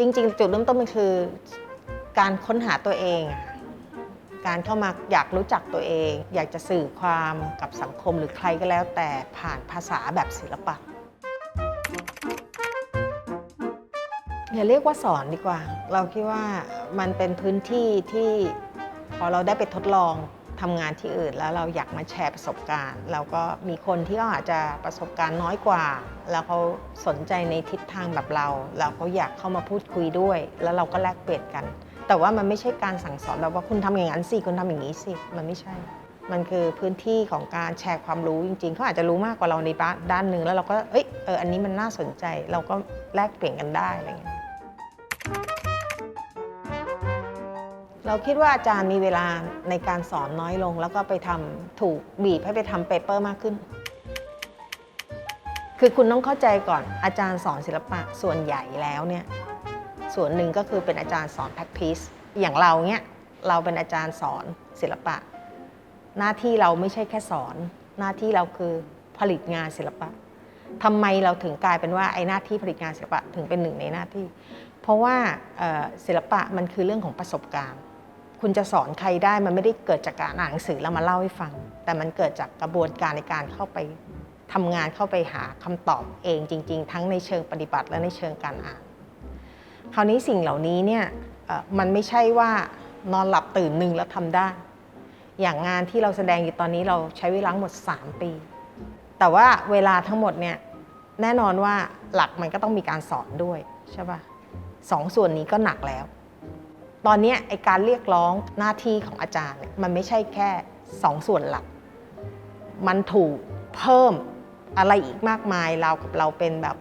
จริง ๆ จุดเริ่มต้นมันคือ การค้นหาตัวเองอะการเข้ามาอยากรู้จักตัวเอง อยากจะสื่อความกับสังคมหรือใครก็แล้ว แต่ผ่านภาษาแบบศิลปะอย่าเรียกว่าสอนดีกว่า เราคิดว่ามันเป็นพื้นที่ที่พอเราได้ไปทดลอง ทำงานที่อื่นแล้วเราอยากมาแชร์ประสบการณ์แล้วก็มีคนที่เขาอาจจะประสบการณ์น้อยกว่า แล้วเขาสนใจในทิศทางแบบเรา แล้วเขาอยากเข้ามาพูดคุยด้วย แล้วเราก็แลกเปลี่ยนกัน แต่ว่ามันไม่ใช่การสั่งสอนแบบว่าคุณทำอย่างนั้นสิคุณทำอย่างนี้สิมันไม่ใช่ มันคือพื้นที่ของการแชร์ความรู้จริงๆเขาอาจจะรู้มากกว่าเราในด้านด้านหนึ่งแล้วเราก็เอ้ยเอออันนี้มันน่าสนใจ เราก็แลกเปลี่ยนกันได้อะไรอย่างเงี้ย เราคิดว่าอาจารย์มีเวลาในการสอนน้อยลง แล้วก็ไปทำถูกบีบให้ไปทำเปเปอร์มากขึ้น คือคุณต้องเข้าใจก่อนอาจารย์สอนศิลปะส่วนใหญ่แล้วเนี่ยส่วนหนึ่งก็คือเป็นอาจารย์สอน practice อย่างเราเนี่ยเราเป็นอาจารย์สอนศิลปะ หน้าที่เราไม่ใช่แค่สอน หน้าที่เราคือผลิตงานศิลปะทำไมเราถึงกลายเป็นว่าไอ้หน้าที่ผลิตงานศิลปะถึงเป็นหนึ่งในหน้าที่ เพราะว่าศิลปะมันคือเรื่องของประสบการณ์ คุณจะสอนใครได้มันไม่ได้เกิดจากการอ่านหนังสือแล้วมาเล่าให้ฟัง แต่มันเกิดจากกระบวนการในการเข้าไปทำงานเข้าไปหาคำตอบเองจริง ๆ ทั้งในเชิงปฏิบัติและในเชิงการอ่าน คราวนี้สิ่งเหล่านี้เนี่ยมันไม่ใช่ว่านอนหลับตื่นหนึ่งแล้วทำได้ อย่างงานที่เราแสดงอยู่ตอนนี้เราใช้เวลาทั้งหมด 3 ปี แต่ว่าเวลาทั้งหมดเนี่ยแน่นอนว่าหลักมันก็ต้องมีการสอนด้วยใช่ปะสองส่วนนี้ก็หนักแล้ว ตอนนี้ไอการเรียกร้องหน้าที่ของอาจารย์เนี่ยมันไม่ใช่แค่สองส่วนหลัก มันถูกเพิ่มอะไรอีกมากมายเรากับเราเป็นแบบ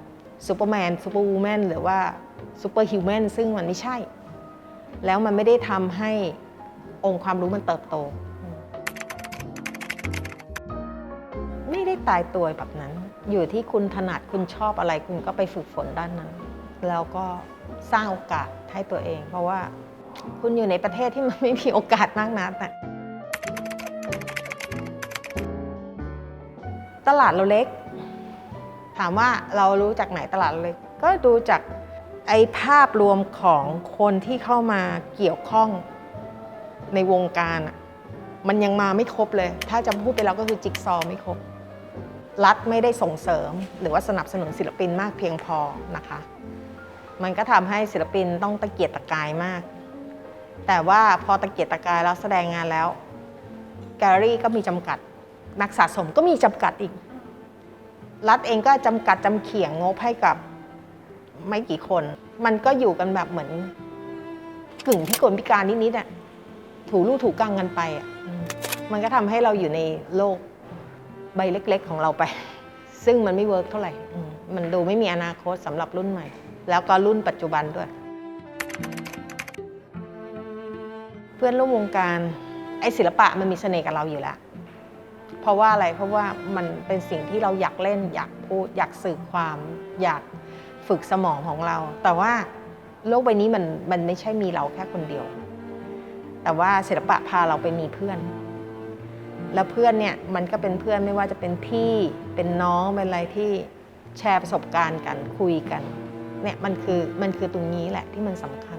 ซูเปอร์แมนซูเปอร์วูแมนหรือว่าซูเปอร์ฮิวแมนซึ่งมันไม่ใช่ แล้วมันไม่ได้ทำให้องค์ความรู้มันเติบโต ไม่ได้ตายตัวแบบนั้น อยู่ที่คุณถนัดคุณชอบอะไรคุณก็ไปฝึกฝนด้านนั้น แล้วก็สร้างโอกาสให้ตัวเอง เพราะว่า คุณอยู่ในประเทศที่มันไม่มีโอกาสมากนักนะตลาดเราเล็ก ถามว่าเรารู้จากไหนตลาดเราเล็ก ก็ดูจากไอ้ภาพรวมของคนที่เข้ามาเกี่ยวข้องในวงการอะมันยังมาไม่ครบเลย ถ้าจะพูดไปแล้วก็คือจิ๊กซอว์ไม่ครบ รัฐไม่ได้ส่งเสริม หรือว่าสนับสนุนศิลปินมากเพียงพอนะคะ มันก็ทำให้ศิลปินต้องตะเกียกตะกายมาก แต่ว่าพอตะเกียกตะกายแล้วแสดงงานแล้ว แกลเลอรี่ก็มีจำกัด นักสะสมก็มีจำกัดอีก รัฐเองก็จำกัดจำเขียงงบให้กับไม่กี่คน มันก็อยู่กันแบบเหมือน กึ่งพิกลพิการนิดๆอะถูลู่ถูกลังกันไปอะอืมมันก็ทำให้เราอยู่ในโลกใบเล็ก ๆ ของเราไป ซึ่งมันไม่เวิร์กเท่าไหร่อืมมันดูไม่มีอนาคตสำหรับรุ่นใหม่ แล้วก็รุ่นปัจจุบันด้วย เพื่อนร่วมวงการไอ้ศิลปะมันมีเสน่ห์กับเราอยู่แล้ว เพราะว่าอะไรเพราะว่ามันเป็นสิ่งที่เราอยากเล่น อยากพูดอยากสื่อความอยากฝึกสมองของเรา แต่ว่าโลกใบนี้มันมันไม่ใช่มีเราแค่คนเดียว แต่ว่าศิลปะพาเราไปมีเพื่อน แล้วเพื่อนเนี่ยมันก็เป็นเพื่อนไม่ว่าจะเป็นพี่เป็นน้องเป็นอะไรที่แชร์ประสบการณ์กันคุยกันเนี่ยมันคือมันคือตรงนี้แหละที่มันสำคัญ